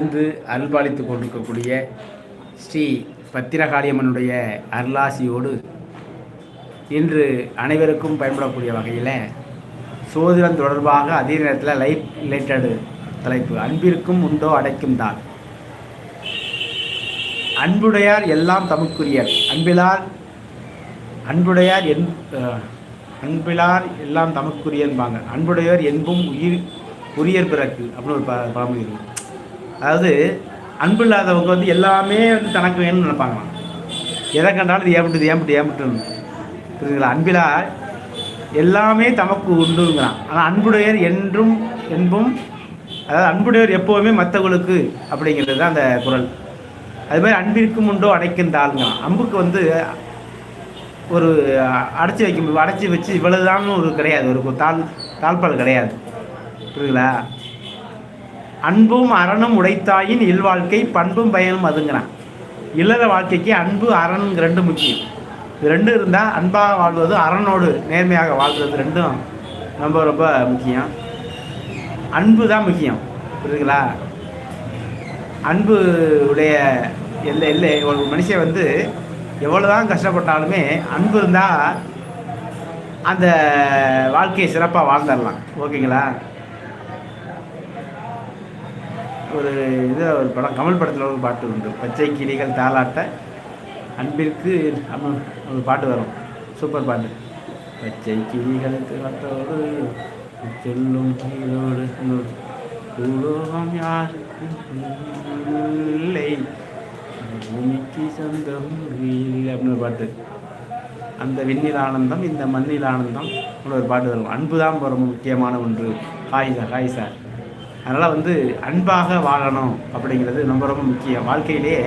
இருந்து அருள்பாலித்து கொண்டிருக்கக்கூடிய ஸ்ரீ பத்திரகாளியம்மனுடைய அருளாசியோடு இன்று அனைவருக்கும் பயன்படக்கூடிய வகையில் சோதிடம் தொடர்பாக அதே நேரத்தில் லைஃப் ரிலேட்டடு தலைப்பு. அன்பிற்கும் உண்டோ அடைக்கும் தான் அன்புடையார் எல்லாம் தமக்குரியர். அன்பிலார் அன்புடையார் என் அன்பிலார் எல்லாம் தமக்குரியன்பாங்க. அன்புடையோர் என்பும் உயிர் உரியர் பிறகு அப்படின்னு ஒரு ப பழமொழி இருக்கு. அதாவது அன்பு இல்லாதவங்க வந்து எல்லாமே வந்து தனக்கு வேணும்னு நினைப்பாங்களாம் எதை கண்டாலும் இது ஏம்பிட்டு ஏம்பிட்டு ஏம்பிட்டுன்னு புரியுதுங்களா? அன்பிலா எல்லாமே தமக்கு உண்டுங்கிறான். ஆனால் அன்புடையர் என்றும் என்பும் அதாவது அன்புடையவர் எப்போவுமே மற்றவங்களுக்கு அப்படிங்கிறது தான் அந்த குரல். அது மாதிரி அன்பிற்கும் உண்டோ அடைக்கும் தாளுங்கிறான் அம்புக்கு வந்து ஒரு அடைச்சி வைக்கும் அடைச்சி வச்சு இவ்வளவுதான் ஒரு கிடையாது. ஒரு தாழ் தாழ்பால் கிடையாது. புரியுதுங்களா? அன்பும் அறனும் உடைத்தாயின் இல்வாழ்க்கை பண்பும் பயனும் அதுங்கிறான். இல்லற வாழ்க்கைக்கு அன்பு அரண் ரெண்டும் முக்கியம். இது ரெண்டும் இருந்தால் அன்பாக வாழ்வது அறனோடு நேர்மையாக வாழ்வது ரெண்டும் ரொம்ப ரொம்ப முக்கியம். அன்பு தான் முக்கியம் புரியுதுங்களா? அன்பு உடைய எல்லை எல்லை ஒரு மனுஷன் வந்து எவ்வளோதான் கஷ்டப்பட்டாலுமே அன்பு இருந்தால் அந்த வாழ்க்கையை சிறப்பாக வாழ்ந்துடலாம். ஓகேங்களா? ஒரு இது ஒரு படம் கமல் படத்தில் ஒரு பாட்டு உண்டு. பச்சை கிளிகள் தாளாட்ட அன்பிற்கு நம்ம ஒரு பாட்டு வரும். சூப்பர் பாட்டு. பச்சை கிளிகள் தாளாட்டோடு செல்லும் கீழோடு யாருக்கும் இல்லை. பூமிக்கு சொந்தம் இல்லை அப்படின்னு ஒரு பாட்டு. அந்த விண்ணில் ஆனந்தம் இந்த மண்ணில் ஆனந்தம் ஒரு பாட்டு வரும். அன்பு தான் ரொம்ப முக்கியமான ஒன்று. Hi sir hi sir. அதனால் வந்து அன்பாக வாழணும் அப்படிங்கிறது ரொம்ப ரொம்ப முக்கியம். வாழ்க்கையிலேயே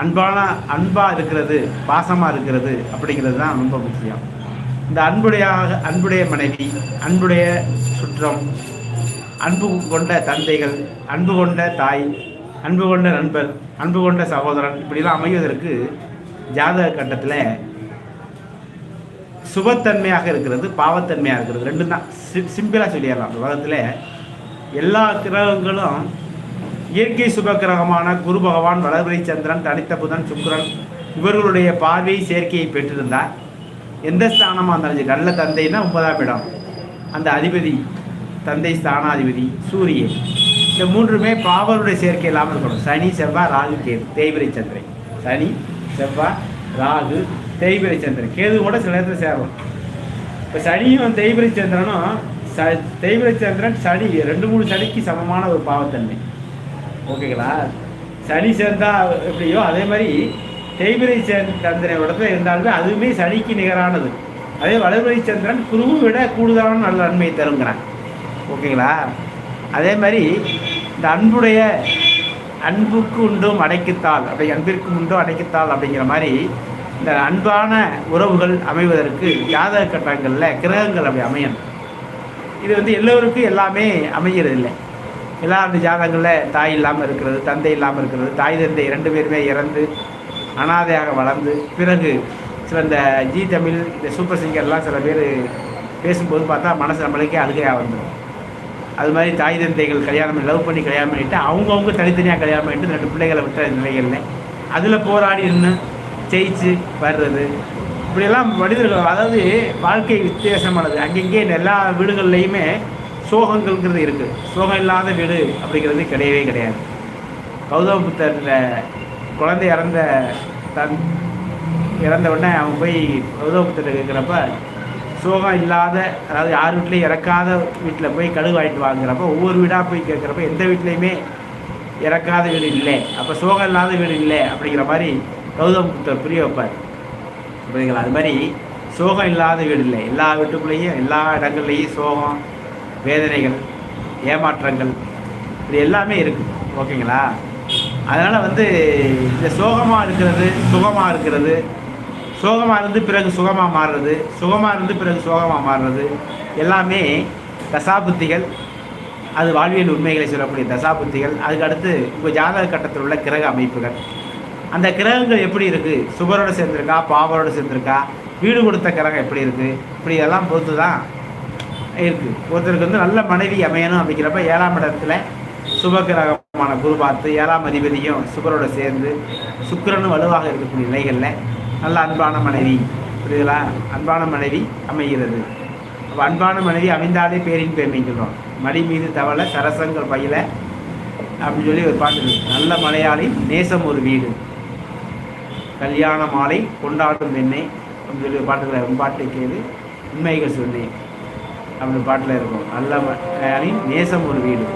அன்பான அன்பாக இருக்கிறது பாசமாக இருக்கிறது அப்படிங்கிறது தான் ரொம்ப முக்கியம். இந்த அன்புடையாக அன்புடைய மனைவி அன்புடைய சுற்றம் அன்பு கொண்ட தந்தைகள் அன்பு கொண்ட தாய் அன்பு கொண்ட நண்பர் அன்பு கொண்ட சகோதரன் இப்படிலாம் அமைவதற்கு ஜாதக கட்டத்தில் சுபத்தன்மையாக இருக்கிறது பாவத்தன்மையாக இருக்கிறது. ரெண்டும் தான். சிம்பிளாக சொல்லிடலாம். உலகத்தில் எல்லா கிரகங்களும் இயற்கை சுப கிரகமான குரு பகவான் வளர்பிறை சந்திரன் தனித்த புதன் சுக்கரன் இவர்களுடைய பார்வை சேர்க்கையை பெற்றிருந்தால் எந்த ஸ்தானமாக இருந்தாலும் நல்ல தந்தைன்னா ஒன்பதாம் இடம். அந்த அதிபதி தந்தை ஸ்தானாதிபதி சூரியன். இந்த மூன்றுமே பாவருடைய சேர்க்கை இல்லாமல் இருக்கணும். சனி செவ்வாய் ராகு கேது தேய்பிரை சந்திரன். சனி செவ்வாய் ராகு தேய்பிரை சந்திரன். கேது கூட சில நேரத்தில் சேரும் இப்போ சனியும் தேய்பிரை சந்திரனும் ச தேய்பிரை சந்திரன் சனி ரெண்டு மூணு சனிக்கு சமமான ஒரு பாவத்தன்மை. ஓகேங்களா? சனி சேர்ந்தா எப்படியோ அதே மாதிரி தேய்பிரை சந்திரன் இடத்துல இருந்தாலுமே அதுவுமே சனிக்கு நிகரானது. அதே வளர்பிறை சந்திரன் குருவை விட கூடுதலான நல்ல நன்மையை தருங்கிறான். ஓகேங்களா? அதே மாதிரி இந்த அன்புடைய அன்புக்கு உண்டும் அடைக்குத்தாள் அப்படி அன்பிற்கு உண்டும் அடைக்குத்தாள் அப்படிங்கிற மாதிரி இந்த அன்பான உறவுகள் அமைவதற்கு ஜாதக கட்டங்களில் கிரகங்கள் அப்படி அமையணும். இது வந்து எல்லோருக்கும் எல்லாமே அமைகிறது இல்லை எல்லா அந்த ஜாதகங்களில் தாய் இல்லாமல் இருக்கிறது தந்தை இல்லாமல் இருக்கிறது தாய் தந்தை இரண்டு பேருமே இறந்து அனாதையாக வளர்ந்து பிறகு சில இந்த ஜி தமிழ் இந்த சூப்பர் சிங்கர்லாம் சில பேர் பேசும்போது பார்த்தா மனசு நம்மளுக்கே அழுகையாக வந்துடும். அது மாதிரி தாய் தந்தைகள் கல்யாணம் லவ் பண்ணி கல்யாணம் பண்ணிவிட்டு அவங்கவுங்க தனித்தனியாக கல்யாணம் பண்ணிட்டு ரெண்டு பிள்ளைகளை விட்ட நிலைகளில் அதில் போராடி நின்று ஜெயிச்சு வர்றது இப்படியெல்லாம் மனிதர்கள் அதாவது வாழ்க்கை வித்தியாசமானது. அங்கங்கே எல்லா வீடுகள்லையுமே சோகங்கள்ங்கிறது இருக்குது சோகம் இல்லாத வீடு அப்படிங்கிறது கிடையவே கிடையாது. கௌதம புத்தரில் குழந்தை இறந்த தன் இறந்த உடனே அவன் போய் கௌதம புத்தர் கேட்குறப்ப சோகம் இல்லாத அதாவது யார் வீட்லையும் இறக்காத வீட்டில் போய் கடுகு வாங்கிட்டு வாங்குறப்ப ஒவ்வொரு வீடாக போய் கேட்குறப்ப எந்த வீட்லேயுமே இறக்காத வீடு இல்லை. அப்போ சோகம் இல்லாத வீடு இல்லை அப்படிங்கிற மாதிரி கௌதம புத்தர் புரிய வைப்பார். புரியுதுங்களா? அது மாதிரி சோகம் இல்லாத வீடு இல்லை. எல்லா வீட்டுக்குள்ளேயும் எல்லா இடங்கள்லையும் சோகம் வேதனைகள் ஏமாற்றங்கள் இது எல்லாமே இருக்குது ஓகேங்களா? அதனால் வந்து இந்த சோகமாக இருக்கிறது சுகமாக இருக்கிறது சோகமாக இருந்து பிறகு சுகமாக மாறுறது சுகமாக இருந்து பிறகு சோகமாக மாறுறது எல்லாமே தசாபுத்திகள். அது வாழ்வியல் உண்மைகளை சொல்லக்கூடிய தசாபுத்திகள். அதுக்கு அடுத்து உங்கள் ஜாதக கட்டத்தில் உள்ள கிரக அமைப்புகள். அந்த கிரகங்கள் எப்படி இருக்குது சுபரோடு சேர்ந்துருக்கா? பாவரோடு சேர்ந்துருக்கா? வீடு கொடுத்த கிரகம் எப்படி இருக்குது இப்படி எல்லாம் பொறுத்து தான் இருக்குது ஒருத்தருக்கு வந்து நல்ல மனைவி அமையணும் அப்படிங்கிறப்ப ஏழாம் இடத்துல சுப குரு பார்த்து ஏழாம் அதிபதியும் சுக்கரோட சேர்ந்து சுக்கரனும் வலுவாக இருக்கக்கூடிய நிலைகளில் நல்ல அன்பான மனைவி. புரியுதுங்களா? அன்பான மனைவி அமைகிறது. அப்போ அன்பான மனைவி அமைந்தாலே பேரின் பேமைன்னு சொல்கிறோம் மடி மீது தவளை சரசங்கள் பயில அப்படின்னு சொல்லி ஒரு பாட்டு நல்ல மலையாளி நேசம் ஒரு வீடு. கல்யாண மாலை கொண்டாடும் பெண்ணை அப்படின்னு சொல்லி பாட்டுகளை பாட்டை கேது உண்மைகள் சொன்னேன் அப்படின்னு பாட்டில் இருக்கும். நல்ல மலையாளி நேசம் ஒரு வீடு.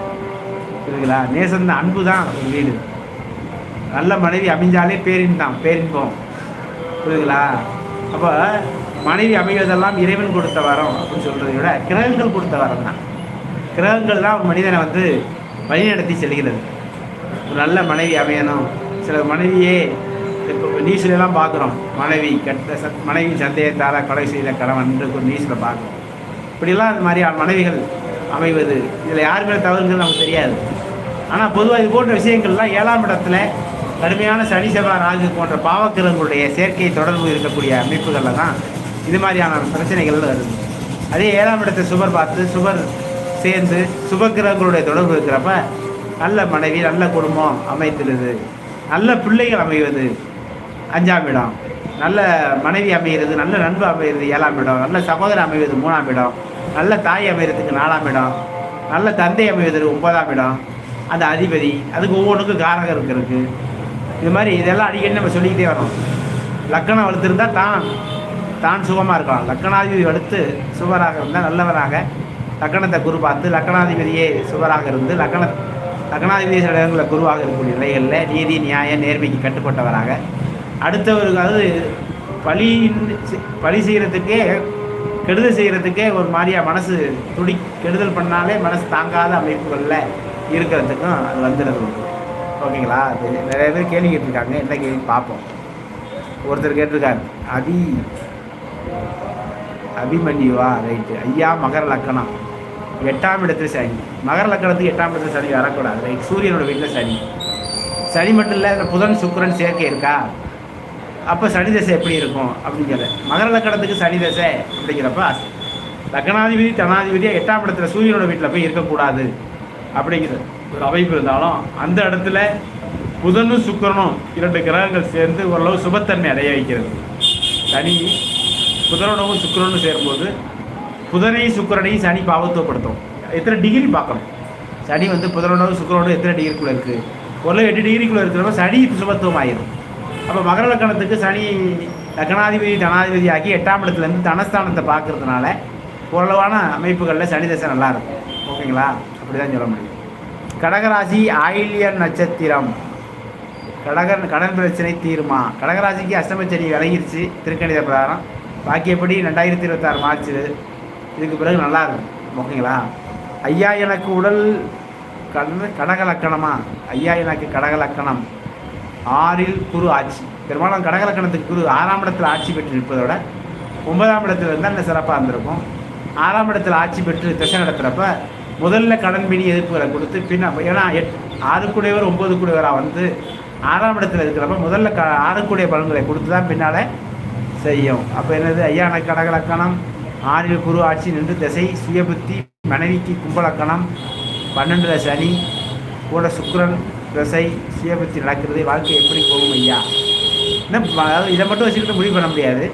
புரியுதுங்களா? நேசம் தான் அன்பு தான் ஒரு வீடு. நல்ல மனைவி அமைஞ்சாலே பேரின் தான் பேரின்பம் புரியுதுங்களா? அப்போ மனைவி அமைவதெல்லாம் இறைவன் கொடுத்த வரம் அப்படின்னு சொல்கிறத விட கிரகங்கள் கொடுத்த வரம் தான். கிரகங்கள் தான் ஒரு மனிதனை வந்து வழிநடத்தி செல்கிறது. ஒரு நல்ல மனைவி அமையணும். சில மனைவியே நியூஸ்லாம் பார்க்குறோம். மனைவி கட்ட ச- மனைவி சந்தேகத்தால் கொலை செய்த கணவன் என்று நியூஸில் பார்க்குறோம். இப்படிலாம் இந்த மாதிரி மனைவிகள் அமைவது இதில் யார் மேலே தவறுங்கிறது நமக்கு தெரியாது. ஆனால் பொதுவாக இது போன்ற விஷயங்கள்லாம் ஏழாம் இடத்துல கடுமையான சனி செவ்வாய் ராகு போன்ற பாவக்கிரகங்களுடைய சேர்க்கை தொடர்பு இருக்கக்கூடிய அமைப்புகளில் தான் இது மாதிரியான பிரச்சனைகள் வருது. அதே ஏழாம் இடத்தை சுபர் பார்த்து சுபர் சேர்ந்து சுபக்கிரகங்களுடைய தொடர்பு இருக்கிறப்ப நல்ல மனைவி நல்ல குடும்பம் அமைத்துடுது நல்ல பிள்ளைகள் அமைவது அஞ்சாம் இடம். நல்ல மனைவி அமைகிறது நல்ல நண்பு அமைகிறது ஏழாம் இடம். நல்ல சகோதரர் அமைவது மூணாம் இடம். நல்ல தாய் அமைகிறதுக்கு நாலாம் இடம். நல்ல தந்தை அமைவதற்கு ஒன்பதாம் இடம். அந்த அதிபதி அதுக்கு ஒவ்வொன்றுக்கும் காரகம் இருக்கு இது மாதிரி இதெல்லாம் அடிக்கடி நம்ம சொல்லிக்கிட்டே வரோம் லக்கணம் வலுத்திருந்தா தான் தான் சுகமாக இருக்கலாம். லக்கணாதிபதி வலுத்து சுவராக இருந்தால் நல்லவராக லக்கணத்தை குரு பார்த்து லக்கணாதிபதியே சுவராக இருந்து லக்கண லக்கணாதிபதி சில இடங்களில் குருவாக இருக்கக்கூடிய நிலைகளில் நீதி நியாயம் நேர்மைக்கு கட்டுப்பட்டவராக அடுத்தவருக்கு அதாவது பழி பழி செய்கிறதுக்கே கெடுதல் செய்கிறதுக்கே ஒரு மாதிரியா மனசு துடி கெடுதல் பண்ணாலே மனசு தாங்காத அமைப்புகளில் இருக்கிறதுக்கும் அது வந்துடுது. உண்டு. ஓகேங்களா? அது நிறைய பேர் கேள்வி கேட்டிருக்காங்க. என்ன கேள்வி பார்ப்போம். ஒருத்தர் கேட்டிருக்காரு அபி அபிமன்யுவா ரைட்டு. ஐயா மகர லக்கணம். எட்டாம் இடத்துல சனி. மகர லக்கணத்துக்கு எட்டாம் இடத்துல சனி வரக்கூடாது. ரைட். சூரியனோட வீட்டில் சனி. சனி மட்டும் இல்லை புதன் சுக்கரன் சேர்க்கை இருக்கா? அப்போ சனி தசை எப்படி இருக்கும் அப்படிங்கிறத மகர லக்கணத்துக்கு சனி தசை அப்படிங்கிறப்ப லக்னாதிபதி தனாதிபதியாக எட்டாம் இடத்துல சூரியனோட வீட்டில் போய் இருக்கக்கூடாது அப்படிங்கிறது ஒரு அமைப்பு இருந்தாலும் அந்த இடத்துல புதனும் சுக்கிரனும் இரண்டு கிரகங்கள் சேர்ந்து ஓரளவு சுபத்தன்மை அடைய வைக்கிறது. சனி புதனோடவும் சுக்கரனும் சேரும்போது புதனையும் சுக்கிரனையும் சனி பாவத்துவப்படுத்தும். எத்தனை டிகிரி பார்க்கணும். சனி வந்து புதனோடவும் சுக்கரனோட எத்தனை டிகிரிக்குள்ளே இருக்குது ஒரு எட்டு டிகிரிக்குள்ளே இருக்கிறப்ப சனி சுபத்துவம் ஆயிடும் அப்போ மகர லக்கணத்துக்கு சனி லக்னாதிபதி தனாதிபதி ஆகி எட்டாம் இடத்துலேருந்து தனஸ்தானத்தை பார்க்கறதுனால ஓரளவான அமைப்புகளில் சனி தசை நல்லா இருக்கும். ஓகேங்களா? அப்படி தான் சொல்ல முடியும். கடகராசி ஆயில்யர் நட்சத்திரம். கடகன் கடன் பிரச்சனை தீருமா? கடகராசிக்கு அஷ்டமச்சனி விலகிருச்சு திருக்கணித பிரகாரம். பாக்கியப்படி ரெண்டாயிரத்தி இருபத்தாறு மார்ச் இதுக்கு பிறகு நல்லா இருக்கும். ஓகேங்களா? ஐயா எனக்கு உடல் கடன் கடக லக்கணமா? ஐயா எனக்கு கடக லக்கணம். ஆறில் குரு ஆட்சி. பெரும்பாலும் கடகலக்கணத்துக்கு குரு ஆறாம் இடத்தில் ஆட்சி பெற்று நிற்பதோட ஒன்பதாம் இடத்துல இருந்தால் இன்னும் சிறப்பாக இருந்திருக்கும். ஆறாம் இடத்துல ஆட்சி பெற்று திசை நடத்துகிறப்ப முதல்ல கடன் பிடி எதிர்ப்புகளை கொடுத்து பின்ன ஏன்னா எட் ஆறு கூடையவர் ஒன்பது கூடையவராக வந்து ஆறாம் இடத்துல இருக்கிறப்ப முதல்ல க ஆறு கூடிய பலன்களை கொடுத்து தான் பின்னால் செய்யும். அப்போ என்னது? ஐயான கடகலக்கணம் ஆறில் குரு ஆட்சி நின்று திசை சுயபுத்தி மனைவிக்கு கும்பலக்கணம் பன்னெண்டில் சனி கூட சுக்கரன் தசை சுயபுத்தி நடக்கிறது வாழ்க்கை எப்படி போகும் ஐயா? என்ன அதாவது இதை மட்டும் வச்சுக்கிட்டு முடிவு பண்ண முடியாது.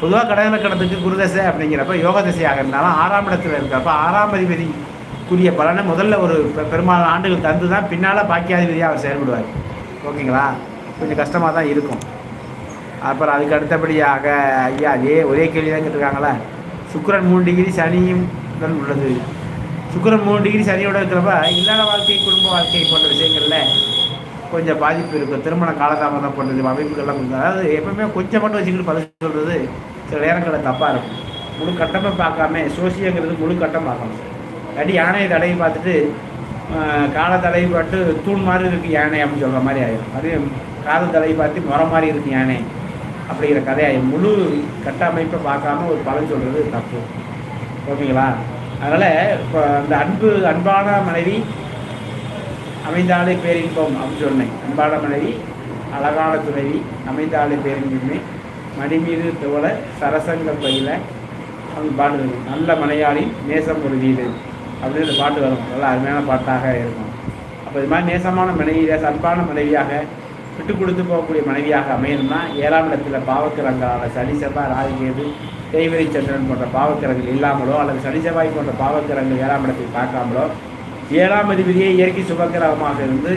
பொதுவாக கடகலக்கணத்துக்கு குருதசை அப்படிங்கிறப்ப யோக தசையாக இருந்தாலும் ஆறாம் இடத்துல இருக்கிறப்ப ஆறாம் அதிபதிக்குரிய பலனை முதல்ல ஒரு பெரும்பாலான ஆண்டுகள் தந்து தான் பின்னால் பாக்கியாதிபதியாக அவர் செயல்படுவார். ஓகேங்களா? கொஞ்சம் கஷ்டமாக தான் இருக்கும். அப்புறம் அதுக்கு அடுத்தபடியாக ஐயா அதே ஒரே கேள்வி தான் கேட்டிருக்காங்களா. சுக்கிரன் மூணு டிகிரி சனியும் உள்ளது. சுக்கரம் மூணு டிகிரி சனியோடு இருக்கிறப்ப இல்லாத வாழ்க்கை குடும்ப வாழ்க்கை போன்ற விஷயங்களில் கொஞ்சம் பாதிப்பு இருக்கும். திருமண காலதாமதம் போன்றது அமைப்புகள்லாம் கொஞ்சம் அதாவது எப்பவுமே கொஞ்சம் மட்டும் வச்சுக்கிட்டு பதில் சொல்கிறது சில நேரங்களில் தப்பாக இருக்கும். முழு கட்டமாக பார்க்காம சோசியங்கிறது முழு கட்டம் பார்க்கணும் அடி யானையை தடவி பார்த்துட்டு ஆஹ், காலை தடவி பார்த்து தூண் மாதிரி இருக்குது யானை அப்படின்னு சொல்கிற மாதிரி ஆயிடும் அதே காதல் தடவி பார்த்து முறை மாதிரி இருக்குது யானை அப்படிங்கிற கதையாயிடும் முழு கட்டமைப்பை பார்க்காம ஒரு பலன் சொல்கிறது தப்பு. ஓகேங்களா? அதனால் இப்போ அந்த அன்பு அன்பான மனைவி அமைந்தாலே பேரின்பம் அப்படின்னு சொன்னேன். அன்பான மனைவி அழகான துணைவி அமைந்தாலே பேரின்பமே. மடி மணிமீது தோல சரசங்க பையில் அவங்க பாட்டு வரும். நல்ல மலையாளி நேசம் ஒரு வீடு அப்படின்னு பாட்டு வரும். நல்ல அருமையான பாட்டாக இருக்கும். அப்போ இது மாதிரி நேசமான மனைவியாக அன்பான மனைவியாக விட்டு கொடுத்து போகக்கூடிய மனைவியாக அமையணும்னா ஏழாம் இடத்துல பாவக்கிரங்களான சனி செவ்வாய் ராகுகேது தேய்வரி சந்திரன் போன்ற பாவக்கிரங்கள் இல்லாமலோ அல்லது சனி செவ்வாய் போன்ற பாவக்கிரங்கள் ஏழாம் இடத்தை பார்க்காமலோ ஏழாம் அதிபதியே இயற்கை சுபக்கிரகமாக இருந்து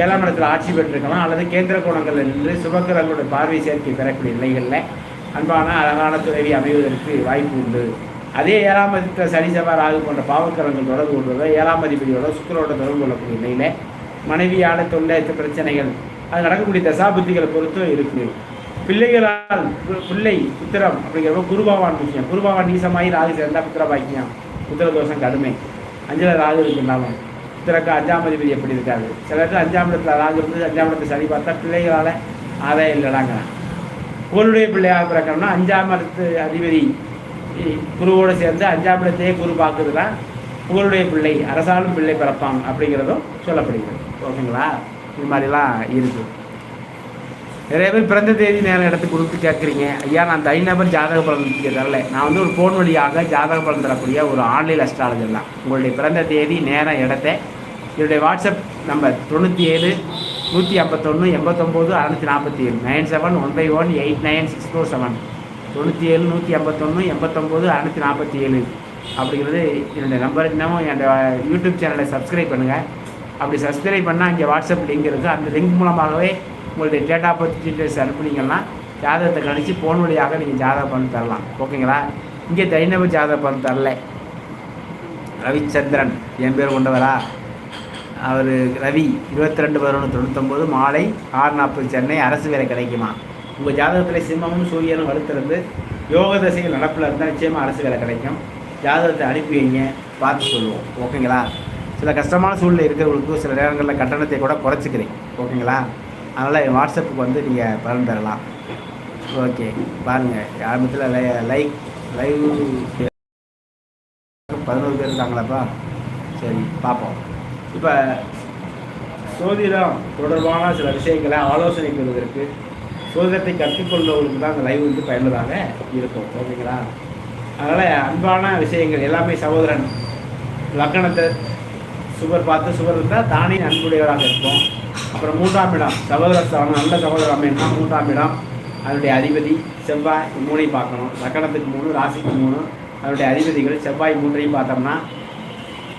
ஏழாம் இடத்தில் ஆட்சி பெற்றிருக்கலாம். அல்லது கேந்திர கோணங்களில் இருந்து சுபக்கிரகங்களுடைய பார்வை சேர்க்கை பெறக்கூடிய நிலைகளில் அன்பான அழகான துறவி அமைவதற்கு வாய்ப்பு உண்டு. அதே ஏழாம் அதிபத்தில் சனி செவ்வாய் ராகு போன்ற பாவக்கிரகங்கள் தொடர்பு கொள்வதோ ஏழாம் அதிபதியோட சுக்கரோட தொடர்பு கொள்ளக்கூடிய நிலையில் மனைவியான தொல்லை பிரச்சனைகள் அது நடக்கக்கூடிய தசாபுத்திகளை பொறுத்தும் இருக்குது பிள்ளைகளால் பிள்ளை புத்திரம் அப்படிங்கிறப்ப குருபாவான் முக்கியம். குருபாவான் நீசமாயி ராகு சேர்ந்தா புத்திர பாக்கியம் புத்திர தோஷம் கடுமை. அஞ்சல ராகு இருக்குனாலும் புத்திரக்கு அஞ்சாம் அதிபதி எப்படி இருக்காது சிலருக்கு அஞ்சாம் இடத்துல ராகு இருந்து அஞ்சாம் இடத்துல சரி பார்த்தா பிள்ளைகளால் ஆதாயம் இல்லைடாங்கிறான். கோளுடைய பிள்ளையாக பிறக்கணும்னா அஞ்சாம் இடத்து அதிபதி குருவோடு சேர்ந்து அஞ்சாம் இடத்தையே குரு தான் புகழுடைய பிள்ளை அரசாலும் பிள்ளை பிறப்பான் அப்படிங்கிறதும் சொல்லப்படுகிறது. ஓகேங்களா? இது மாதிரிலாம் இருக்குது நிறைய பேர் பிறந்த தேதி நேரம் இடத்துக்கு கொடுத்து கேட்குறீங்க. ஐயா நான் தனிநபர் ஜாதக பலன் தரல. நான் வந்து ஒரு ஃபோன் வழியாக ஜாதக பலன் தரக்கூடிய ஒரு ஆன்லைன் அஸ்ட்ராலஜர் தான். உங்களுடைய பிறந்த தேதி நேரம் இடத்த என்னுடைய வாட்ஸ்அப் நம்பர் தொண்ணூற்றி ஏழு நூற்றி ஐம்பத்தொன்று எண்பத்தொம்போது அறநூற்றி நாற்பத்தி ஏழு nine seven one five one eight nine six four seven தொண்ணூற்றி ஏழு நூற்றி ஐம்பத்தொன்று எண்பத்தொம்போது அறநூற்றி நாற்பத்தி ஏழு அப்படிங்கிறது என்னுடைய நம்பர் இன்னமும் என்னோட யூடியூப் சேனலை சப்ஸ்கிரைப் பண்ணுங்கள் அப்படி சப்ஸ்கிரைப் பண்ணால் இங்கே வாட்ஸ்அப் லிங்க் இருக்குது அந்த லிங்க் மூலமாகவே உங்களுடைய டேட் ஆஃப் பர்த் டீட்டெயில்ஸ் அனுப்புனீங்கன்னா ஜாதகத்தை கணிச்சு ஃபோன் வழியாக நீங்கள் ஜாதக பண்ணி தரலாம். ஓகேங்களா? இங்கே தனிநபர் ஜாதக பண்ணி தரல. ரவிச்சந்திரன் என் பேர் கொண்டவரா? அவர் ரவி இருபத்தி ரெண்டு பதினொன்று தொண்ணூத்தொம்பது மாலை ஆறு நாற்பது சென்னை அரசு வேலை கிடைக்குமா? உங்கள் ஜாதகத்தில் சிம்மமும் சூரியனும் வலுத்திருந்து யோக தசைகள் நடப்பில் இருந்தால் நிச்சயமாக அரசு வேலை கிடைக்கும். ஜாதகத்தை அனுப்பி வைங்க பார்த்து சொல்லுவோம். ஓகேங்களா? சில கஷ்டமான சூழ்நிலை இருக்கிறவங்களுக்கு சில நேரங்களில் கட்டணத்தை கூட குறைச்சிக்கிறேன். ஓகேங்களா? அதனால் என் வாட்ஸ்அப்புக்கு வந்து நீங்கள் பலன் பெறலாம். ஓகே பாருங்கள் ஆரம்பத்தில் லை லைக் லைவ் பதினோரு பேர் இருக்காங்களாப்பா? சரி பார்ப்போம் இப்போ சோதிடம் தொடர்பான சில விஷயங்களை ஆலோசனை பெறுவதற்கு சோதிடத்தை கற்றுக்கொள்பவர்களுக்கு தான் அந்த லைவ் வந்து பயனுள்ளதாக இருக்கும். ஓகேங்களா? அதனால் அன்பான விஷயங்கள் எல்லாமே சகோதரன் லக்கணத்தை சுவர் பார்த்து சுவர் இருந்தால் தானே அன்புடையவராக இருக்கும் அப்புறம் மூன்றாம் இடம் சகோதர ஸ்தானம் நல்ல சகோதர அமைன்னா மூன்றாம் இடம். அதனுடைய அதிபதி செவ்வாய் மூணையும் பார்க்கணும். லக்கணத்துக்கு மூணு ராசிக்கு மூணு. அதனுடைய அதிபதிகள் செவ்வாய் மூன்றையும் பார்த்தோம்னா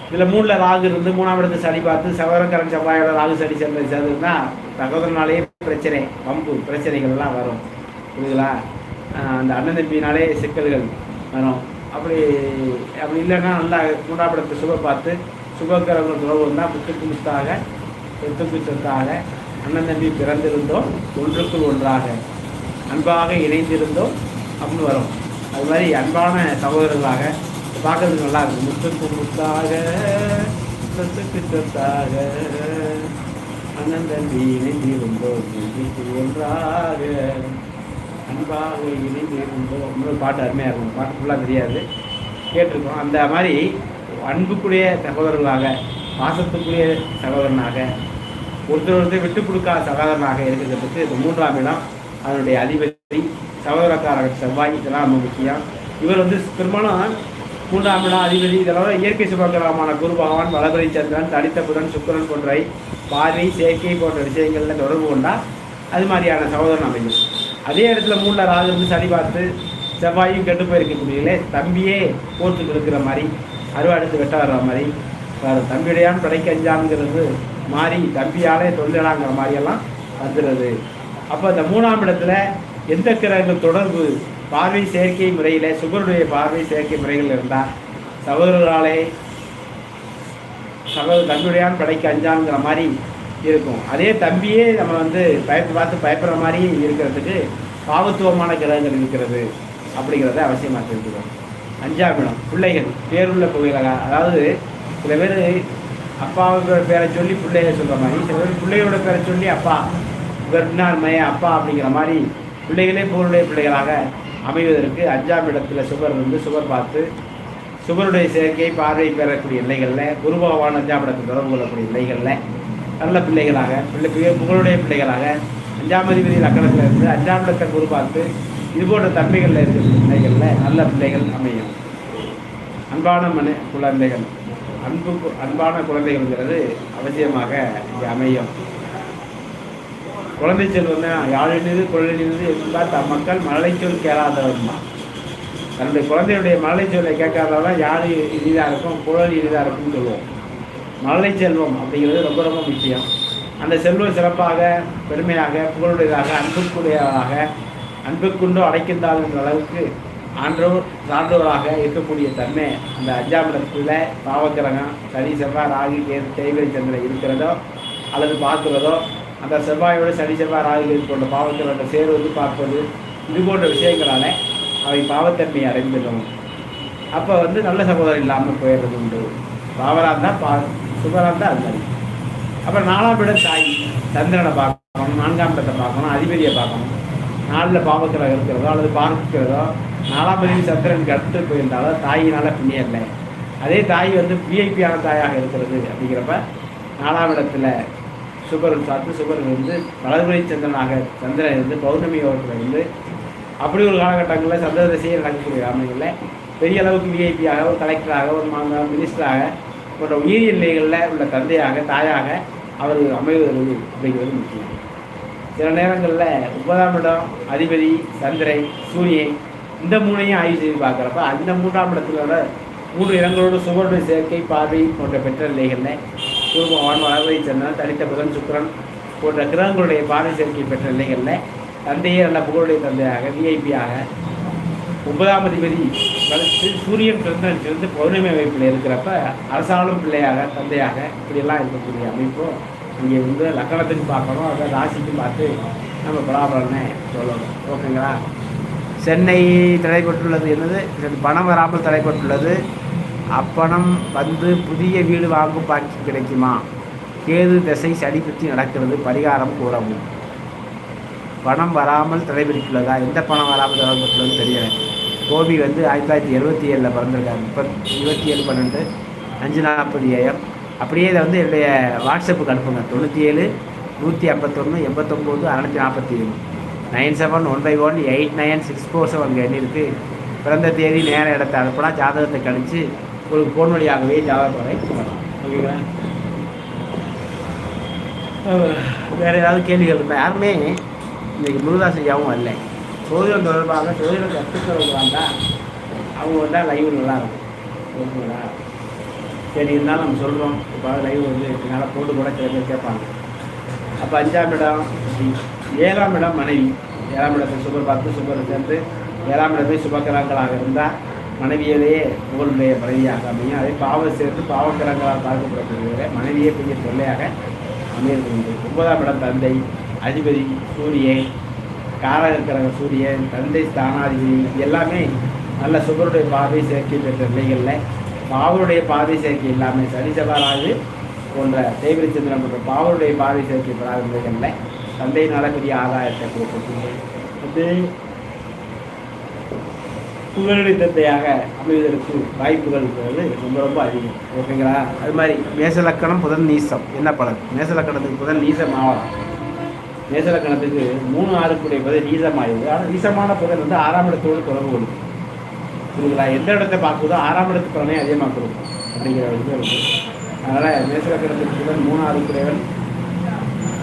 இதில் மூணில் ராகு இருந்து மூணாம் இடத்து சளி பார்த்து சகோதரக்கரன் செவ்வாயோட ராகு சளி சேர்ந்து சேர்ந்துருந்தா சகோதரனாலே பிரச்சனை பம்பு பிரச்சனைகள்லாம் வரும். புரியுதுங்களா? அந்த அண்ணன் தம்பினாலே சிக்கல்கள் வரும். அப்படி அப்படி இல்லைன்னா நல்லா மூன்றாம் இடத்து சுப பார்த்து சுபக்கரங்கள் உறவு இருந்தால் முத்துக்கு முத்தாக சொத்துக்கு சொத்தாக அண்ணன் தம்பி பிறந்திருந்தோம் ஒன்றுக்குள் ஒன்றாக அன்பாக இணைந்திருந்தோம் அப்படின்னு வரும். அது மாதிரி அன்பான சகோதரர்களாக பார்க்கறதுக்கு நல்லா இருக்கும். முத்துக்கு முத்தாக சொத்துக்கு சொத்தாக அண்ணன் தம்பி இணைந்திருந்தோம் ஒன்றாக அன்பாக இணைந்திருந்தோம் ரொம்ப பாட்டு அருமையாக இருக்கும். பாட்டு ஃபுல்லாக தெரியாது. கேட்டிருக்கோம். அந்த மாதிரி அன்புக்குரிய சகோதரர்களாக பாசத்துக்குரிய சகோதரனாக ஒருத்தர் ஒருத்தர் விட்டு கொடுக்காத சகோதரனாக இருக்கிறதுக்கு இந்த மூன்றாம் இடம் அதனுடைய அதிபதி சகோதரக்காரர் செவ்வாய் இதெல்லாம் ரொம்ப முக்கியம். இவர் வந்து பெரும்பாலும் மூன்றாம் இடம் அதிபதி இதெல்லாம் இயற்கை சுபகிரகமான குரு பகவான் வளபதி சந்திரன் தனித்த புதன் சுக்கிரன் போன்றவை பார்வை செயற்கை போன்ற விஷயங்களில் தொடர்பு கொண்டால் அது மாதிரியான சகோதரன் அமையும். அதே இடத்துல மூணில் ராகு வந்து சனி பார்த்து செவ்வாயும் கெட்டு போயிருக்கக்கூடியலே தம்பியே போர்த்து இருக்கிற மாதிரி அறுவாடுத்து வெட்ட வர்ற மாதிரி வேறு தம்பியுடையான் படைக்க அஞ்சாங்கிறது மாறி தம்பியாலே தொழிலாங்கிற மாதிரியெல்லாம் வந்துடுது. அப்போ இந்த மூணாம் இடத்துல எந்த கிரகங்கள் தொடர்பு? பார்வை செயற்கை முறையில் சுகருடைய பார்வை செயற்கை முறைகள் இருந்தால் சகோதரர்களாலே சகோதர தம்பியுடையான் படைக்க அஞ்சாங்கிற மாதிரி இருக்கும். அதே தம்பியே நம்ம வந்து பயப்பு பார்த்து பயப்படுற மாதிரி இருக்கிறதுக்கு பாவத்துவமான கிரகங்கள் இருக்கிறது அப்படிங்கிறத அவசியமாக தெரிஞ்சுக்கணும். அஞ்சாம் இடம் பிள்ளைகள் பேருள்ள புகையிலக அதாவது சில பேர் அப்பாவோட பேரை சொல்லி பிள்ளைய சொல்கிற மாதிரி சில பேர் பிள்ளையோட பேரை சொல்லி அப்பா கர்ப்பினார் இன்னார் மைய அப்பா அப்படிங்கிற மாதிரி பிள்ளைகளே போருடைய பிள்ளைகளாக அமைவதற்கு அஞ்சாம் இடத்துல சுகர் வந்து சுகர் பார்த்து சுகருடைய சேர்க்கை பார்வை பெறக்கூடிய நிலைகளில் குரு பகவான் அஞ்சாம் இடத்தில் தொடர்பு கொள்ளக்கூடிய நிலைகளில் நல்ல பிள்ளைகளாக பிள்ளை புகழுடைய பிள்ளைகளாக அஞ்சாம் அதிபதி லக்கணத்தில் இருந்து அஞ்சாம் இடத்தை குரு பார்த்து இது போன்ற தன்மைகளில் இருக்கக்கூடிய நிலைகளில் நல்ல பிள்ளைகள் அமையும். அன்பான மன குழந்தைகள் அன்பு அன்பான குழந்தைகள்ங்கிறது அவசியமாக இங்கே அமையும். குழந்தை செல்வம்னா யாழினது குழலினிது என்பார் தம் மக்கள் மழலை சொல் தான் தன்னுடைய குழந்தையுடைய மழலை சொல்லை கேட்காதவன் யாழ் இனிதாக இருக்கும் குழல் இனிதாக இருக்கும்னு சொல்லுவோம். மழலை செல்வம் அப்படிங்கிறது ரொம்ப ரொம்ப முக்கியம். அந்த செல்வம் சிறப்பாக பெருமையாக புகழுடையதாக அன்புக்குடையதாக அன்புக்குண்டோ அடைக்கின்றால் என்ற அளவுக்கு ஆன்றோர் சான்றோராக இருக்கக்கூடிய தன்மை அந்த அஞ்சாம் இடத்துல பாவக்கிரகம் சனி செவ்வாய் ராகு கேது தேய்வரை சந்திரன் இருக்கிறதோ அல்லது பார்க்கிறதோ அந்த செவ்வாயோட சனி செவ்வாய் ராகு கேது போன்ற பாவக்கிரகத்தை சேருவது பார்ப்பது இது போன்ற விஷயங்களால அவை பாவத்தன்மையை அடைந்துடும் அப்போ வந்து நல்ல சகோதரர் இல்லாமல் போயிடுறது உண்டு. பாவராக இருந்தால் பா சுகராக இருந்தால் அது மாதிரி அப்புறம் நாலாம் இடம் தாய் சந்திரனை பார்க்கணும் நான்காம் இடத்தை பார்க்கணும் அதிபதியை பார்க்கணும். நாளில் பாவக்கிரகம் இருக்கிறதோ அல்லது பார்க்கிறதோ நாலாம் பதிவு சந்திரனுக்கு அடுத்து போயிருந்தாலோ தாயினால் புண்ணியம் இல்லை அதே தாய் வந்து விஐபியான தாயாக இருக்கிறது அப்படிங்கிறப்ப நாலாம் இடத்துல சுபரன் சாத்து சுகரன் வந்து வலதுபுறை சந்திரனாக சந்திரன் இருந்து பௌர்ணமி யோகத்தில் இருந்து அப்படி ஒரு காலகட்டங்களில் சந்திர திசையை நடக்கக்கூடிய அமைகளில் பெரிய அளவுக்கு விஐபியாக ஒரு கலெக்டராக ஒரு மா- மினிஸ்டராக போன்ற உயிரியல் நிலைகளில் உள்ள தந்தையாக தாயாக அவர் அமைவது அப்படிங்கிறது முக்கியம். சில நேரங்களில் ஒன்பதாம் இடம் அதிபதி சந்திரன் சூரியன் இந்த மூணையும் ஆய்வு செய்து பார்க்குறப்ப அந்த மூன்றாம் இடத்துல மூன்று இடங்களோடு சுவருடைய சேர்க்கை பார்வை போன்ற பெற்ற நிலைகளில் சூரியபகவான் வளர்வை சந்திரன் தனித்த புதன் சுக்கிரன் போன்ற கிரகங்களுடைய பார்வை சேர்க்கை பெற்ற நிலைகளில் தந்தையே நல்ல புகழுடைய தந்தையாக விஐபியாக ஒன்பதாம் அதிபதி சூரியன் பிறந்தன் பௌர்ணமி அமைப்பில் இருக்கிறப்ப அரசாளும் பிள்ளையாக தந்தையாக இப்படியெல்லாம் இருக்கக்கூடிய அமைப்பும் இங்கே வந்து லக்கணத்துக்கு பார்க்கணும் அதை ராசிக்கு பார்த்து நம்ம பலாபலன்னு சொல்லணும். ஓகேங்களா? சென்னை தடைப்பட்டுள்ளது என்னது பணம் வராமல் தடைப்பட்டுள்ளது அப்பணம் வந்து புதிய வீடு வாங்கும் பாக்கி கிடைக்குமா? கேது திசை சடி பற்றி நடக்கிறது பரிகாரம் கூறவும். பணம் வராமல் தடைபெற்றுள்ளதா எந்த பணம் வராமல் தடைபட்டுள்ளதுன்னு தெரியல. கோபி வந்து ஆயிரத்தி தொள்ளாயிரத்தி எழுபத்தி ஏழில் பிறந்திருக்காரு. முப்பத் இருபத்தி ஏழு பன்னெண்டு அஞ்சு நாற்பது ஏஎம் அப்படியே இதை வந்து என்னுடைய வாட்ஸ்அப்புக்கு அனுப்புங்க. தொண்ணூற்றி ஏழு நூற்றி ஐம்பத்தொன்று எண்பத்தொம்போது அறநூற்றி நாற்பத்தி ஏழு. Nine seven one five one eight nine six four seven எண்ணிற்கு பிறந்த தேதி நேர இடத்தை அனுப்பினா ஜாதகத்தை கழித்து உங்களுக்கு ஃபோன் வழியாகவே ஜாதகம் ஓகேங்களா? வேறு ஏதாவது கேள்விகள் இருந்தால் யாருமே இன்றைக்கி முருகாஸ் ஐயாவும் வரல சோதிடம் தொடர்பாக சோதிடம் கற்றுக்கிறவங்க வந்தால் அவங்க வந்தால் லைவ் நல்லா இருக்கும் ஓகேங்களா? சரி இருந்தாலும் நம்ம சொல்கிறோம் இப்போ லைவ் வந்து என்னால் போட்டு கூட சில பேர் கேட்பாங்க. அப்போ அஞ்சாம் இடம் ஏழாம் இடம் மனைவி ஏழாம் இடத்தை சுபர் பார்த்து சுபர் சேர்ந்து ஏழாம் இடமே சுபக்கிரகங்களாக இருந்தால் மனைவியிலேயே புகழுடைய மனைவியாக அமையும். அதே பாவம் சேர்ந்து பாவக்கரங்களாக பார்க்கப்படக்கூடிய மனைவியே பெரிய தொல்லையாக அமையிறது ஒன்பதாம் இடம் தந்தை அதிபதி சூரியன் காரகிரக சூரியன் தந்தை ஸ்தானாதிபதி இது எல்லாமே நல்ல சுபருடைய பார்வை சேர்க்கை பெற்ற நிலைகளில் பாவருடைய பார்வை சேர்க்கை இல்லாமல் சனி செவ்வாறாது போன்ற தேவிரி சந்திரன் போன்ற பாவருடைய பார்வை சேர்க்கை பெறாத நிலைகளில் தந்தையினால பெரிய ஆதாயத்தை கொடுக்கக்கூடிய வந்து புகழுடைய தந்தையாக அமைவதற்கு வாய்ப்புகள் இருக்கிறது. ரொம்ப ரொம்ப அதிகம். ஓகேங்களா? அது மாதிரி மேசலக்கணம் புதன் நீசம். என்ன பலன்? மேசலக்கணத்துக்கு புதன் நீசம் ஆகலாம். மேசலக்கணத்துக்கு மூணு ஆறுக்குடைய புதன் நீசமாயிடுது. ஆனால் நீசமான புதன் வந்து ஆறாம் இடத்தோடு தொடர்பு கொள்ளும். புரியுதுங்களா? எந்த இடத்தை பார்க்குதோ ஆறாம் இடத்து பலனை அதிகமாக கொடுக்கும் அப்படிங்கிற ஒரு இது இருக்குது அதனால் மேசலக்கணத்துக்கு புதன் மூணு ஆறுக்குடையவன்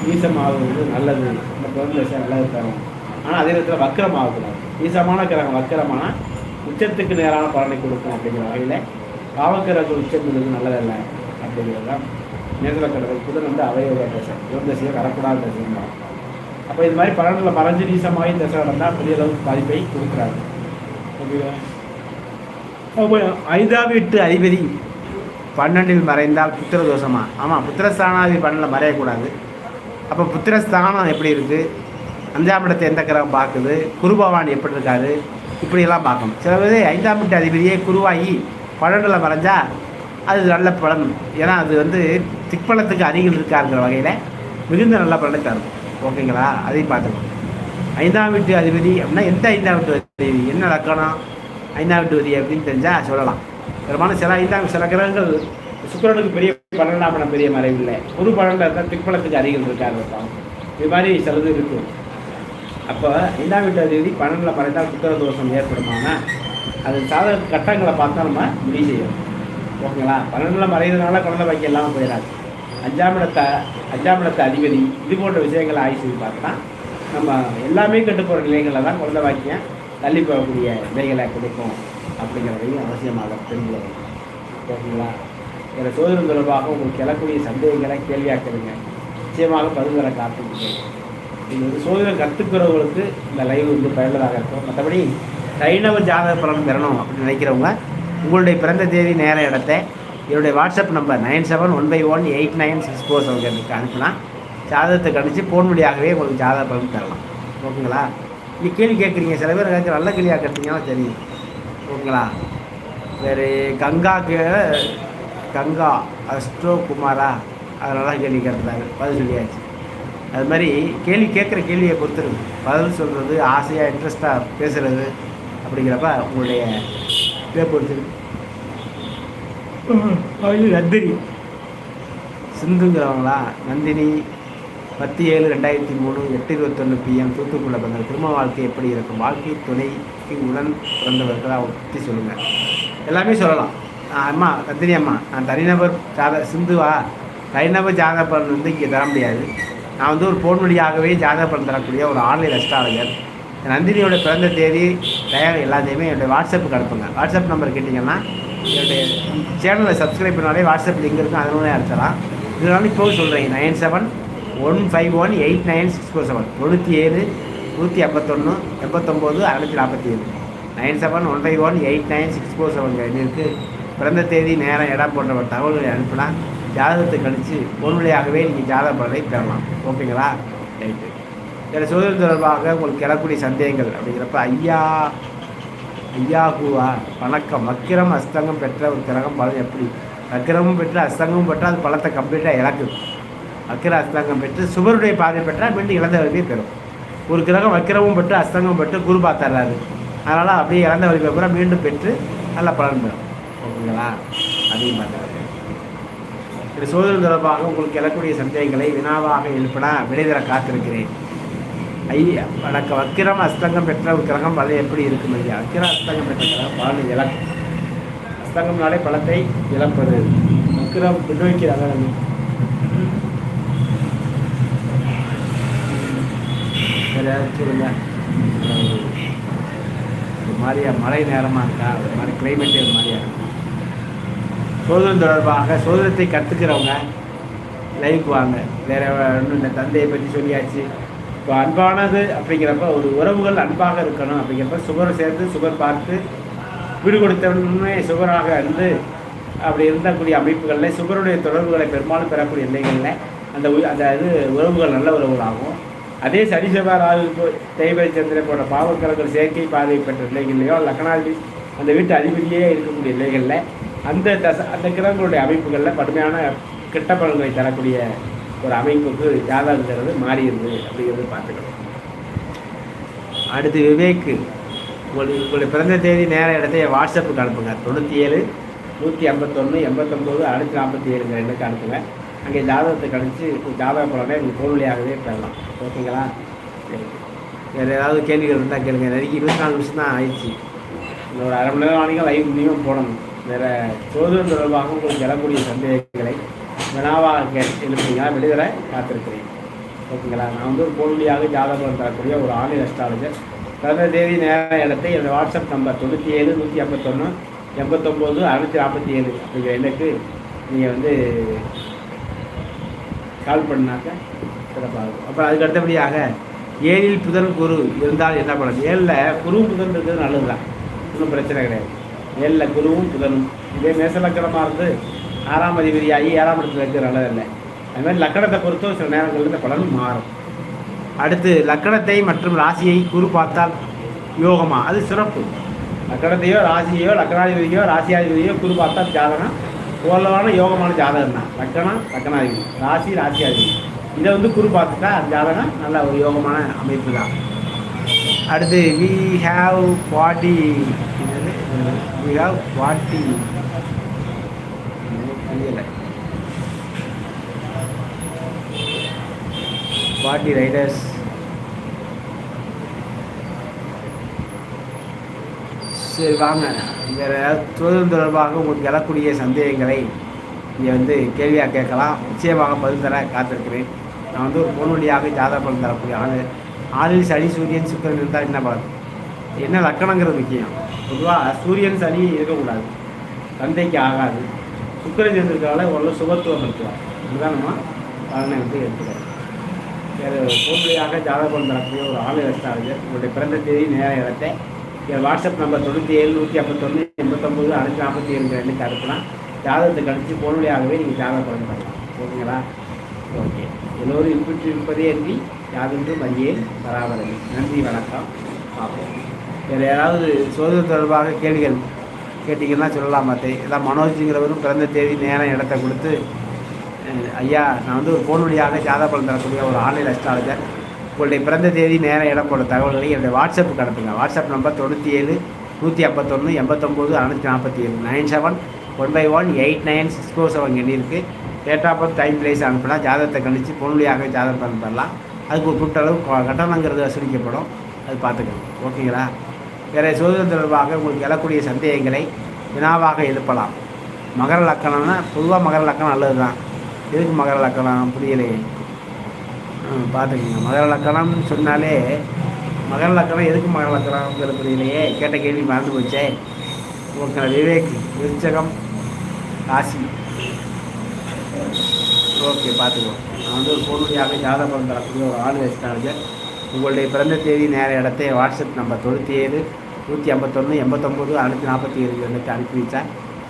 நீசமாகுவது நல்லது. இந்த புதன் நல்லது தரும் ஆனால் அதே நேரத்தில் வக்கரம் ஆகக்கூடாது நீசமான கிரகம் வக்கரமான உச்சத்துக்கு நேரான பலனை கொடுக்கும் அப்படிங்கிற வகையில் பாவக்கிரகம் உச்சம் இது நல்லதல்ல அப்படிங்கிறது தான் கடவுள் புதன் வந்து அவையோட தசை. புதன் தசையை வரக்கூடாத தசைங்க அப்போ இது மாதிரி பலன்களை மறைஞ்சு நீசமாகி தசை நடந்தால் பெரிய அளவுக்கு பாதிப்பை கொடுக்குறாங்க ஓகேவா? அப்போ ஐந்தாம் வீட்டு அதிபதி பன்னெண்டில் மறைந்தால் புத்திர தோஷமா? ஆமாம் புத்திரஸ்தானாதி பன்னெண்டில் மறையக்கூடாது. அப்போ புத்திரஸ்தானம் எப்படி இருக்குது அஞ்சாம் இடத்தை எந்த கிரகம் பார்க்குது? குருபவான் எப்படி இருக்காரு? இப்படியெல்லாம் பார்க்கணும். சில பேர் ஐந்தாம் வீட்டு அதிபதியே குருவாகி பழனில் மறைஞ்சா அது நல்ல பலன். ஏன்னா அது வந்து திக்பலத்துக்கு அருகில் இருக்காருங்கிற வகையில் மிகுந்த நல்ல பலனை தரும். ஓகேங்களா? அதையும் பார்த்துக்கணும் ஐந்தாம் வீட்டு அதிபதி அப்படின்னா எந்த ஐந்தாம் வீட்டு அதிபதி? என்ன லக்கணம்? ஐந்தாம் வீட்டு அதிபதி அப்படின்னு தெரிஞ்சால் சொல்லலாம். பெரும்பாலும் சில ஐந்தாம் சில கிரகங்கள் சுக்கரனுக்கு பெரிய பன்னெண்டாம் பெரிய மறைவில்லை குரு பன்னெண்டில் இருந்தால் திக்பலத்துக்கு அருகில் இருக்கார் இருப்பாங்க இது மாதிரி சிலது இருக்கும் அப்போ ஐந்தாம் வீட்டு அதிபதி பன்னெண்டில் மறைந்தால் புத்திர தோஷம் ஏற்படுமானா? அது சாதக கட்டங்களை பார்த்தா நம்ம முடிவு செய்யணும். ஓகேங்களா? பன்னெண்டில் மறைகிறதுனால குழந்தை பாக்கியம் இல்லாமல் போயிடாது. அஞ்சாம் இடத்த அஞ்சாம் இடத்த அதிபதி இது போன்ற விஷயங்களை ஆய்வு செய்து பார்த்தா நம்ம எல்லாமே கெட்டு போகிற நிலைகளில் தான் குழந்தை பாக்கியம் தள்ளி போகக்கூடிய நிலைகளை கொடுக்கும் அப்படிங்கிறதையும் அவசியமாக தெரிஞ்சு ஓகேங்களா? இதில் சோதனை தொடர்பாக உங்களுக்கு எழக்கூடிய சந்தேகங்களை கேள்வியாக்குறீங்க. நிச்சயமாக பரிந்துரை காத்துக்கிட்டேன் இது வந்து சோதனை கற்றுக்கிறவங்களுக்கு இந்த லைவ் வந்து பயனுள்ளதாக இருக்கும். மற்றபடி சைனவ ஜாதக பலன் பெறணும் அப்படின்னு நினைக்கிறவங்க உங்களுடைய பிறந்த தேதி நேர இடத்த என்னுடைய WhatsApp number nine seven one five one eight nine six four seven அனுப்பினா ஜாதகத்தை கணிச்சு ஃபோன் வழியாகவே உங்களுக்கு ஜாதக பலன் தரலாம். ஓகேங்களா? நீ கேள்வி கேட்குறீங்க சில பேர் கேட்குற நல்ல கேள்வியாக கேட்டீங்கன்னா தெரியும் ஓகேங்களா? வேறு கங்காக்கு கங்கா அஸ்டோ குமாரா அதெல்லாம் கேள்வி கேட்டுருந்தாங்க. பதில் சொல்லியாச்சு. அது மாதிரி கேள்வி கேட்குற கேள்வியை பொறுத்துருக்கு பதில் சொல்கிறது ஆசையாக இன்ட்ரெஸ்ட்டாக பேசுகிறது அப்படிங்கிறப்ப உங்களுடைய இதை பொறுத்துருக்கு நந்தினி. சிந்துங்கிறவங்களா? நந்தினி பத்து ஏழு ரெண்டாயிரத்தி மூணு எட்டு இருபத்தொன்று பிஎம் தூத்துக்குள்ள பிறந்த திருமண வாழ்க்கை எப்படி இருக்கும்? வாழ்க்கை துணைக்கு உடன் பிறந்தவர்கள்? பற்றி சொல்லுங்கள் எல்லாமே சொல்லலாம். அம்மா நந்தினி அம்மா நான் தனிநபர் ஜாத சிந்துவா தனிநபர் ஜாதக பலன் வந்து இங்கே தர முடியாது. நான் வந்து ஒரு போன் வழியாகவே ஜாதக பலன் தரக்கூடிய ஒரு ஆன்லைன் அஸ்ட்ராலஜர் நந்தினியோட பிறந்த தேதி தயார் எல்லாத்தையுமே என்னுடைய வாட்ஸ்அப்புக்கு அனுப்புங்க. வாட்ஸ்அப் நம்பர் கேட்டிங்கன்னா என்னுடைய சேனலை சப்ஸ்கிரைப் பண்ணாலே வாட்ஸ்அப் லிங்க் இருக்கும். அதனாலே அனுப்பலாம் இதனால இப்போ சொல்கிறேன் nine seven one five one eight nine six four seven. தொண்ணூற்றி ஏழு நூற்றி எண்பத்தொன்று எண்பத்தொம்போது அறுநூற்றி நாற்பத்தி ஏழு. Nine seven one five one eight nine six four seven இருக்குது பிறந்த தேதி நேரம் இடம் போன்ற தகவல்களை அனுப்பினா ஜாதகத்தை கழித்து பொருளையாகவே நீங்கள் ஜாதக பலனை பெறலாம். ஓகேங்களா? ரைட்டு இதில் சோதனை தொடர்பாக உங்களுக்கு எழக்கூடிய சந்தேகங்கள் அப்படிங்கிறப்ப ஐயா ஐயா கூவா வணக்கம். வக்கிரம் அஸ்தங்கம் பெற்ற ஒரு கிரகம் பலன் எப்படி? வக்கிரமும் பெற்று அஸ்தங்கமும் பெற்றால் அது பலத்தை கம்ப்ளீட்டாக இழக்குது வக்கிர அஸ்தங்கம் பெற்று சுவருடைய பார்வை பெற்றால் மீண்டும் இழந்த வலிமையை பெறும். ஒரு கிரகம் வக்கிரமும் பெற்று அஸ்தங்கம் பெற்று குரு பார்த்துறாரு. அதனால் அப்படியே இழந்த வலிமை பூரா மீண்டும் பெற்று நல்ல பலன் பெறும். ஓகேங்களா அதையும் பார்த்துக்கிறேன் இந்த சோதனை தொடர்பாக உங்களுக்கு எழக்கூடிய சந்தேகங்களை வினாவாக எழுப்பினா விடைதர காத்திருக்கிறேன். ஐயா வணக்க வக்கிரம் அஸ்தங்கம் பெற்ற ஒரு கிரகம் பலன் எப்படி இருக்கும் ஐயா? வக்கிரம் அஸ்தங்கம் பெற்ற கிரகம் பலன் இழக்கும். அஸ்தங்கம்னாலே பலத்தை இழப்பது. வக்கிரம் பின்னோக்கிறாங்க வேறு சொல்லுங்க. ஒரு மாதிரியா மழை நேரமாக இருக்கா? ஒரு மாதிரி கிளைமேட்டே ஒரு மாதிரியா இருக்கும் சோதனம் தொடர்பாக சோதனத்தை கற்றுக்கிறவங்க லைவுக்கு வாங்க. வேற ஒன்றும் இந்த தந்தையை பற்றி சொல்லியாச்சு. இப்போ அன்பானது அப்படிங்கிறப்ப ஒரு உறவுகள் அன்பாக இருக்கணும் அப்படிங்கிறப்ப சுகர் சேர்த்து சுகர் பார்த்து வீடு கொடுத்தவனே சுகராக இருந்து அப்படி இருந்தக்கூடிய அமைப்புகளில் சுகருடைய தொடர்புகளை பெரும்பாலும் பெறக்கூடிய நிலைகளில் அந்த அந்த இது உறவுகள் நல்ல உறவுகளாகும். அதே சனி செவ்வாய் ராகு தேய்பை சந்திரன் போன்ற பாவக்கரங்கள் செயற்கை பார்வை பெற்ற நிலைகள்லையோ லக்னாதி அந்த வீட்டு அதிபதியே இருக்கக்கூடிய நிலைகளில் அந்த தச அந்த கிரகங்களுடைய அமைப்புகளில் கடுமையான கெட்ட பலன்களை தரக்கூடிய ஒரு அமைப்புக்கு ஜாதகங்கிறது மாறிடுது அப்படிங்கிறது பார்த்துக்கணும். அடுத்து விவேக்கு. உங்களுக்கு உங்களுடைய பிறந்த தேதி நேர இடத்தை வாட்ஸ்அப்புக்கு அனுப்புங்க. தொண்ணூற்றி ஏழு நூற்றி ஐம்பத்தொன்று எண்பத்தொம்போது அறுநூற்றி நாற்பத்தி ஏழுங்கிற எண்ணுக்கு அனுப்புங்க. அங்கே ஜாதகத்தை கழித்து ஜாதக பலனை உங்களுக்கு ஃபோன் வழியாகவே பெறலாம். ஓகேங்களா? சரி. வேறு ஏதாவது கேள்விகள் இருந்தால் கேளுங்க. நிறைய இருபத்தி நாலு நிமிஷம் தான் ஆயிடுச்சு. இன்னொரு அரை மணி நேரம் ஆனிங்க லைவ் மினிமம் போடணும். வேறு சோதனை தொடர்பாக உங்களுக்கு எழக்கூடிய சந்தேகங்களை வினாவாக கே எழுப்புனீங்கன்னா காத்திருக்கிறேன். ஓகேங்களா? நான் வந்து ஒரு போலியாக ஜாதகம் தரக்கூடிய ஒரு ஆன்லைன் அஸ்ட்ராலஜர் பிறந்த தேதி நேர இடத்தை என்னோட வாட்ஸ்அப் நம்பர் தொண்ணூற்றி ஏழு நூற்றி ஐம்பத்தொன்று எண்பத்தொம்போது அறுநூற்றி நாற்பத்தி ஏழு அப்படிங்கிற எண்ணுக்கு நீங்கள் வந்து கால் பண்ணாக்க சிறப்பாக இருக்கும். அப்புறம் அதுக்கு அடுத்தபடியாக ஏழில் புதன் குரு இருந்தால் என்ன பலன்? ஏழில் குரு புதன் இருக்கிறது நல்லது தான் ஒன்றும் பிரச்சனை கிடையாது. ஏழில் குருவும் புதனும். இதே மேசலக்கணமாக இருந்து ஆறாம் அதிபதியாகி ஏழாம் இடத்துல இருக்கிற நல்லது இல்லை மாதிரி லக்கணத்தை பொறுத்தும் சில நேரங்களில் இந்த பலன் மாறும். அடுத்து லக்கணத்தை மற்றும் ராசியை குரு பார்த்தால் யோகமா? அது சிறப்பு. லக்கணத்தையோ ராசியையோ லக்கணாதிபதியோ ராசியாதிபதியோ குரு பார்த்தால் ஜாதகம் ஓரளவான யோகமான ஜாதகம் தான் லக்கணம் லக்கணாதிபதி. ராசி ராசியாதிபதி. இதை வந்து குரு பார்த்துட்டா அந்த ஜாதகம் நல்ல ஒரு யோகமான அமைப்பு தான் அடுத்து வி ஹாவ் ஃபார்ட்டி விழா வாட்டி பாட்டி புரியலை. பாட்டி ரைடர்ஸ் சரி வாங்க. வேறு ஏதாவது தொழில் தொடர்பாக உங்களுக்கு எழக்கூடிய சந்தேகங்களை இங்கே வந்து கேள்வியாக கேட்கலாம். நிச்சயமாக பதில் தர காத்திருக்கிறேன். நான் வந்து ஒரு பொன் ஜாதக பலன் தரக்கூடிய ஆள். ஆளில் சனி சூரியன் சுக்கரன் இருந்தால் என்ன பலன்? என்ன லக்கணங்கிறது முக்கியம். பொதுவாக சூரியன் சனி இருக்கக்கூடாது. தந்தைக்கு ஆகாது. சுக்கரன் சேர்ந்திருக்கால ஓரளவு சுகத்துவம் இருக்கலாம் இதுதான் நம்ம பலனை வந்து எடுத்துக்கிறோம். வேறு போலியாக ஜாதகம் தரக்கூடிய ஒரு ஆள் அஸ்ட்ராலஜர் உங்களுடைய பிறந்த தேதி நேர இடத்தை என் வாட்ஸ்அப் நம்பர் தொண்ணூற்றி ஏழு நூற்றி ஐம்பத்தொன்று எண்பத்தொம்பது அறுநூற்றி நாற்பத்தி ஏழு ரெண்டுக்கு அனுப்புனா ஜாதகத்தை கழித்து போன் வழியாகவே நீங்கள் ஜாதகம் பலன் ஓகேங்களா? ஓகே. எல்லோரும் இன்புற்று இருப்பதே அன்றி யாதென்றும் அறியே பராபரமே. நன்றி வணக்கம். பார்ப்போம் வேறு யாராவது சோதனை தொடர்பாக கேள்விகள் கேட்டிங்கன்னா சொல்லலாம் மாத்தே எல்லாம் மனோஜிங்கிறவரும் பிறந்த தேதி நேரம் இடத்த கொடுத்து ஐயா நான் வந்து ஒரு ஃபோன் வழியாக ஜாதக பலன் தரக்கூடிய ஒரு ஆன்லைன் அஸ்ட்ராலஜர் உங்களுடைய பிறந்த தேதி நேரம் இடம் போட தகவல்களை என்னுடைய வாட்ஸ்அப்புக்கு அனுப்புங்க. வாட்ஸ்அப் நம்பர் தொண்ணூற்றி ஏழு நூற்றி ஐம்பத்தொன்று எண்பத்தொம்போது அறுநூற்றி நாற்பத்தி ஏழு nine seven one five one eight nine six four seven எண்ணிருக்கு date of birth time place அனுப்பினா ஜாதகத்தை கணிச்சு ஃபோன் வழியாக ஜாதகம் பலன் தரலாம். அதுக்கு ஒரு குறிப்பிட்ட கட்டணங்கிறது வசூலிக்கப்படும். அது பார்த்துக்கணும் ஓகேங்களா? வேறு சோதனை தொடர்பாக உங்களுக்கு எழக்கூடிய சந்தேகங்களை வினாவாக எழுப்பலாம். மகர லக்கணம்னா பொதுவாக மகர லக்கணம் நல்லது தான் எதுக்கு மகர லக்கணம்? புரியலையே. ம், பார்த்துக்கோங்க. மகர லக்கணம்னு சொன்னாலே மகர லக்கணம் எதுக்கு மகர லக்கணம்ங்கிற புரியலையே. கேட்ட கேள்வி மறந்து போச்சே. ஓகே விவேக் விருச்சகம் ராசி. ஓகே பார்த்துக்கோ. நான் வந்து ஒரு பொருளியாக ஜாதகம் தரக்கூடிய ஒரு ஆள் அஸ்ட்ராலஜர் உங்களுடைய பிறந்த தேதி நேர இடத்தை வாட்ஸ்அப் நம்பர் தொண்ணூற்றி ஏழு நூற்றி ஐம்பத்தொன்று எண்பத்தொம்போது அறுநூற்றி நாற்பத்தி ஏழு வந்துட்டு அனுப்பி வச்சா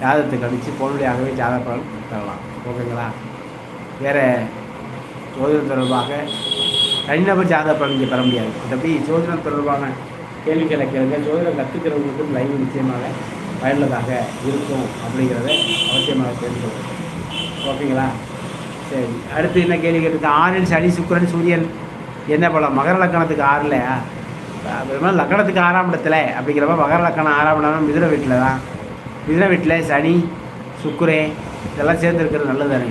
ஜாதகத்தை கழித்து ஃபோனுடையாகவே ஜாதக பலன் தரலாம் ஓகேங்களா? வேறு ஜோதிடம் தொடர்பாக தனிநபர் ஜாதக பலன் இங்கே பெற முடியாது. மற்றபடி ஜோதிடம் தொடர்பான கேள்விகளை கேளுங்க. ஜோதிடம் கற்றுக்கிறவங்களுக்கும் லைவ் நிச்சயமாக பயனுள்ளதாக இருக்கும் அப்படிங்கிறத அவசியமாக தெரிஞ்சுக்கணும். ஓகேங்களா? சரி அடுத்து என்ன கேள்வி கேட்டிருக்கு? ஆறில் சனி சுக்கரன் சூரியன். என்ன பலம் மகர லக்கணத்துக்கு ஆறில்? அப்புறமா லக்கணத்துக்கு ஆறாம் இடத்துல. அப்படிங்கிறப்ப மகர லக்கணம் ஆறாம் இடம் மிதுன வீட்டில் தான். மிதுன வீட்டில் சனி சுக்குரே இதெல்லாம் சேர்ந்துருக்கிறது நல்லது தானே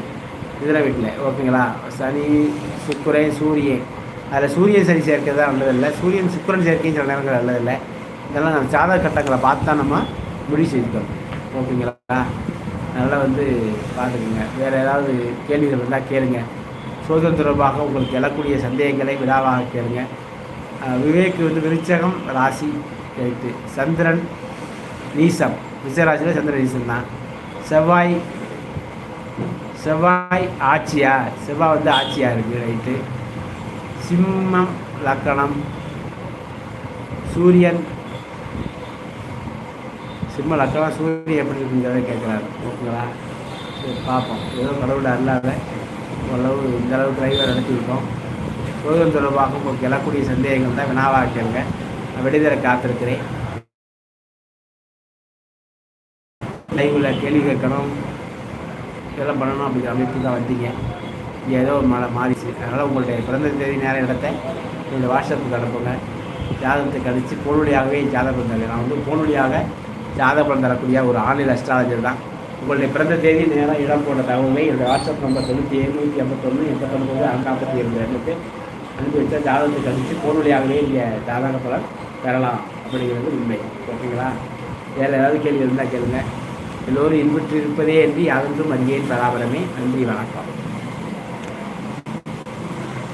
மிதுன வீட்டில். ஓகேங்களா? சனி சுக்குரே சூரியன். அதில் சூரியன் சனி சேர்க்கிறது தான் நல்லதில்லை. சூரியன் சுக்கரன் சேர்க்கையும் சில நேரங்கள் நல்லதில்லை. இதெல்லாம் நம்ம சாதக கட்டங்களை பார்த்து தான் நம்ம முடிவு செய்துக்கணும். ஓகேங்களா? நல்லா வந்து பார்த்துக்குங்க. வேறு ஏதாவது கேள்விகள் இருந்தால் கேளுங்கள் சோதனை தொடர்பாக உங்களுக்கு எழக்கூடிய சந்தேகங்களை விழாவாக கேளுங்க. விவேக்கு விவேக் வந்து விருச்சகம் ராசி ரைட்டு சந்திரன் நீசம். விசராசியில் சந்திரன் நீசம் தான். செவ்வாய் செவ்வாய் ஆட்சியா செவ்வாய் வந்து ஆட்சியா இருக்குது ரைட்டு. சிம்மம் லக்கணம். சூரியன். சிம்ம லக்கணம் சூரியன் எப்படி இருக்குங்கிறத கேட்குறாரு. ஓகேங்களா சரி பார்ப்போம். ஏதோ கடவுள் அல்லாத ஓரளவு இந்த அளவு டிரைவர் அனுப்பியிருக்கோம் சோதனை தொடர்பாக உங்களுக்கு எழக்கூடிய சந்தேகங்கள் தான் வினாவாக நான் விடுதலை காத்திருக்கிறேன். லைவில் கேள்வி கேட்கணும். இதெல்லாம் பண்ணணும் அப்படிங்கிற அமைப்பு தான் வந்தீங்க. இங்கே ஏதோ ஒரு மழை மாறிச்சு. அதனால் உங்களுடைய பிறந்த தேதி நேர இடத்த என்னுடைய வாட்ஸ்அப்புக்கு அனுப்புங்க. ஜாதகத்தை கழித்து போனொழியாகவே ஜாதகம் தரேன். நான் வந்து போனொழியாக ஜாதகம் தரக்கூடிய ஒரு ஆன்லைன் அஸ்ட்ராலஜர் தான். உங்களுடைய பிறந்த தேதி நேரம் இடம் போன்ற தகவலை என்னுடைய வாட்ஸ்அப் நம்பர் தொண்ணூற்றி எழுநூற்றி ஐம்பத்தொன்று எண்பத்தொன்பது நாற்பத்தி ஏழு ரெண்டுக்கு அனுப்பி வச்சா ஜாதகத்தை போன் வழியாகவே இங்கே ஜாதக பலன் பெறலாம் அப்படிங்கிறது உண்மை. ஓகேங்களா? வேறு ஏதாவது கேள்வி இருந்தால் கேளுங்க. எல்லோரும் இன்புற்று இருப்பதே என்று யாதொன்றும் அறியேன் பராபரமே. நன்றி வணக்கம்.